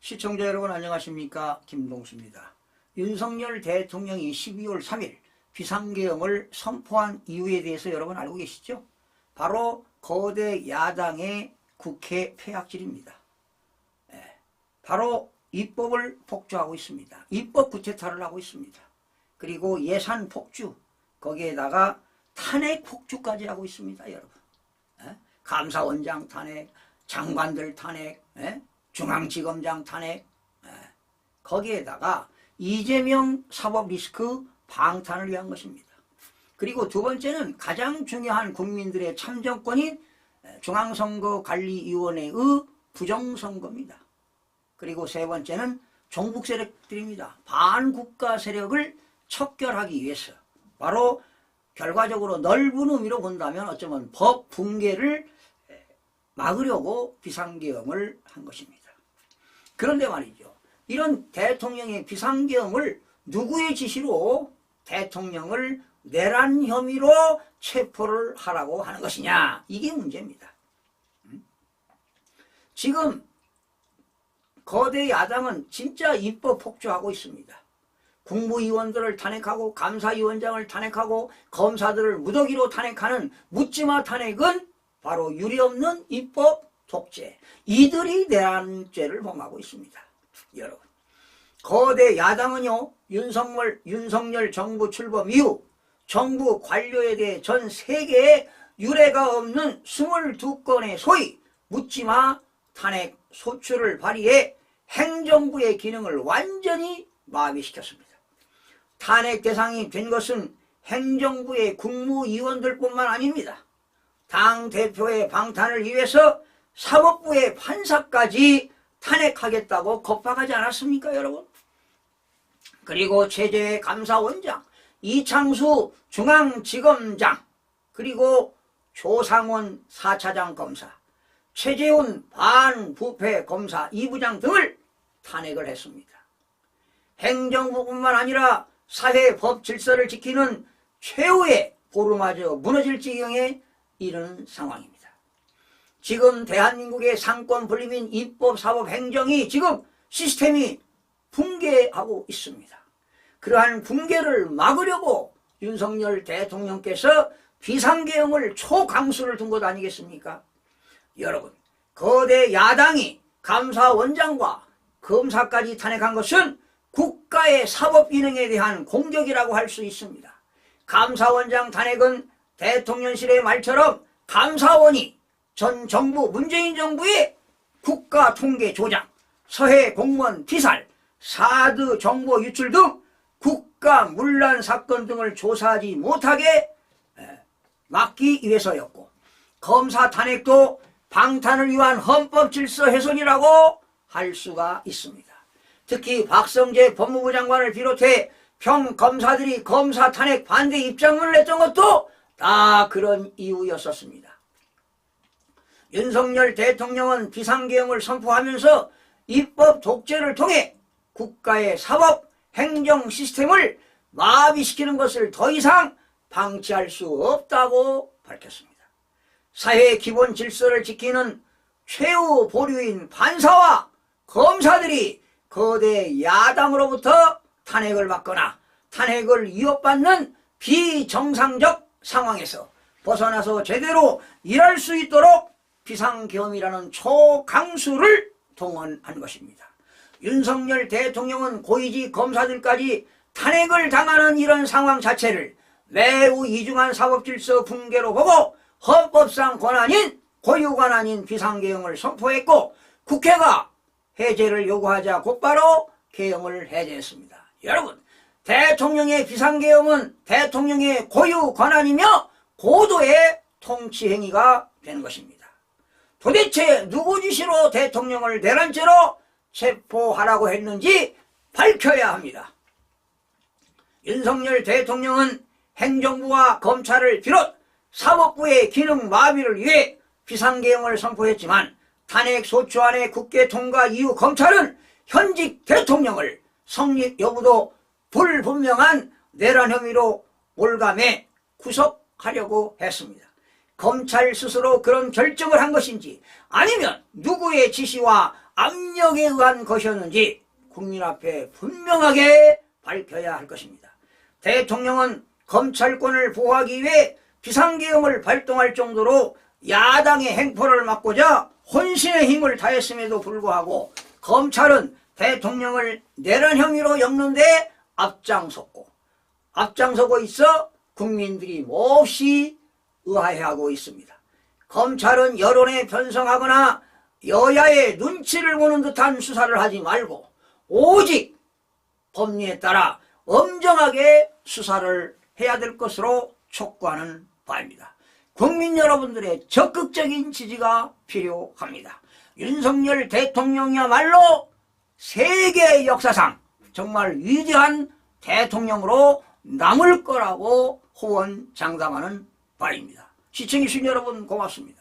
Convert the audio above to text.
시청자 여러분 안녕하십니까 김동수입니다. 윤석열 대통령이 12월 3일 비상계엄을 선포한 이유에 대해서 여러분 알고 계시죠? 바로 거대 야당의 국회 폐악질입니다. 예, 바로 입법을 폭주하고 있습니다. 입법 구태타를 하고 있습니다. 그리고 예산 폭주 거기에다가 탄핵 폭주까지 하고 있습니다, 여러분. 예? 감사원장 탄핵, 장관들 탄핵, 예? 중앙지검장 탄핵, 예. 거기에다가 이재명 사법 리스크 방탄을 위한 것입니다. 그리고 두 번째는 가장 중요한 국민들의 참정권인 중앙선거관리위원회의 부정선거입니다. 그리고 세 번째는 종북 세력들입니다. 반국가 세력을 척결하기 위해서 바로 결과적으로 넓은 의미로 본다면 어쩌면 법 붕괴를 막으려고 비상계엄을 한 것입니다. 그런데 말이죠. 이런 대통령의 비상계엄을 누구의 지시로 대통령을 내란 혐의로 체포를 하라고 하는 것이냐 이게 문제입니다. 음? 지금 거대 야당은 진짜 입법 폭주하고 있습니다. 국무위원들을 탄핵하고 감사위원장을 탄핵하고 검사들을 무더기로 탄핵하는 묻지마 탄핵은 바로 유리없는 입법 독재. 이들이 내란죄를 범하고 있습니다. 여러분. 거대 야당은요, 윤석열, 윤석열 정부 출범 이후 정부 관료에 대해 전 세계에 유례가 없는 22건의 소위 묻지마 탄핵 소추를 발휘해 행정부의 기능을 완전히 마비시켰습니다. 탄핵 대상이 된 것은 행정부의 국무위원들뿐만 아닙니다. 당 대표의 방탄을 위해서 사법부의 판사까지 탄핵하겠다고 겁박하지 않았습니까, 여러분? 그리고 최재해 감사원장, 이창수 중앙지검장, 그리고 조상원 4차장 검사, 최재훈 반부패 검사 2부장 등을 탄핵을 했습니다. 행정부뿐만 아니라 사회 법 질서를 지키는 최후의 보루마저 무너질 지경에 이르는 상황입니다. 지금 대한민국의 상권 분립인 입법, 사법, 행정이 지금 시스템이 붕괴하고 있습니다. 그러한 붕괴를 막으려고 윤석열 대통령께서 비상계엄을 초강수를 둔 것 아니겠습니까? 여러분, 거대 야당이 감사원장과 검사까지 탄핵한 것은 국가의 사법 기능에 대한 공격이라고 할 수 있습니다. 감사원장 탄핵은 대통령실의 말처럼 감사원이 전 정부 문재인 정부의 국가 통계 조작, 서해 공무원 피살, 사드 정보 유출 등 국가 문란 사건 등을 조사하지 못하게 막기 위해서였고 검사 탄핵도 방탄을 위한 헌법 질서 훼손이라고 할 수가 있습니다. 특히 박성재 법무부 장관을 비롯해 평 검사들이 검사 탄핵 반대 입장문을 냈던 것도 다 그런 이유였었습니다. 윤석열 대통령은 비상계엄을 선포하면서 입법 독재를 통해 국가의 사법 행정 시스템을 마비시키는 것을 더 이상 방치할 수 없다고 밝혔습니다. 사회의 기본 질서를 지키는 최후 보류인 판사와 검사들이 거대 야당으로부터 탄핵을 받거나 탄핵을 위협받는 비정상적 상황에서 벗어나서 제대로 일할 수 있도록 비상계엄이라는 초강수를 동원한 것입니다. 윤석열 대통령은 고위직 검사들까지 탄핵을 당하는 이런 상황 자체를 매우 이중한 사법질서 붕괴로 보고 헌법상 권한인 고유 권한인 비상계엄을 선포했고 국회가 해제를 요구하자 곧바로 계엄을 해제했습니다. 여러분 대통령의 비상계엄은 대통령의 고유 권한이며 고도의 통치 행위가 되는 것입니다. 도대체 누구 지시로 대통령을 내란죄로 체포하라고 했는지 밝혀야 합니다. 윤석열 대통령은 행정부와 검찰을 비롯 사법부의 기능 마비를 위해 비상계엄을 선포했지만 탄핵 소추안의 국회 통과 이후 검찰은 현직 대통령을 성립 여부도 불분명한 내란 혐의로 몰감해 구속하려고 했습니다. 검찰 스스로 그런 결정을 한 것인지 아니면 누구의 지시와 압력에 의한 것이었는지 국민 앞에 분명하게 밝혀야 할 것입니다. 대통령은 검찰권을 보호하기 위해 비상계엄을 발동할 정도로 야당의 행포를 막고자 혼신의 힘을 다했음에도 불구하고 검찰은 대통령을 내란 혐의로 엮는데 앞장섰고 앞장서고 있어 국민들이 몹시 의아해하고 있습니다. 검찰은 여론에 편성하거나 여야의 눈치를 보는 듯한 수사를 하지 말고 오직 법리에 따라 엄정하게 수사를 해야 될 것으로 촉구하는 바입니다. 국민 여러분들의 적극적인 지지가 필요합니다. 윤석열 대통령이야말로 세계 역사상 정말 위대한 대통령으로 남을 거라고 호언장담하는 바입니다. 시청해주신 여러분 고맙습니다.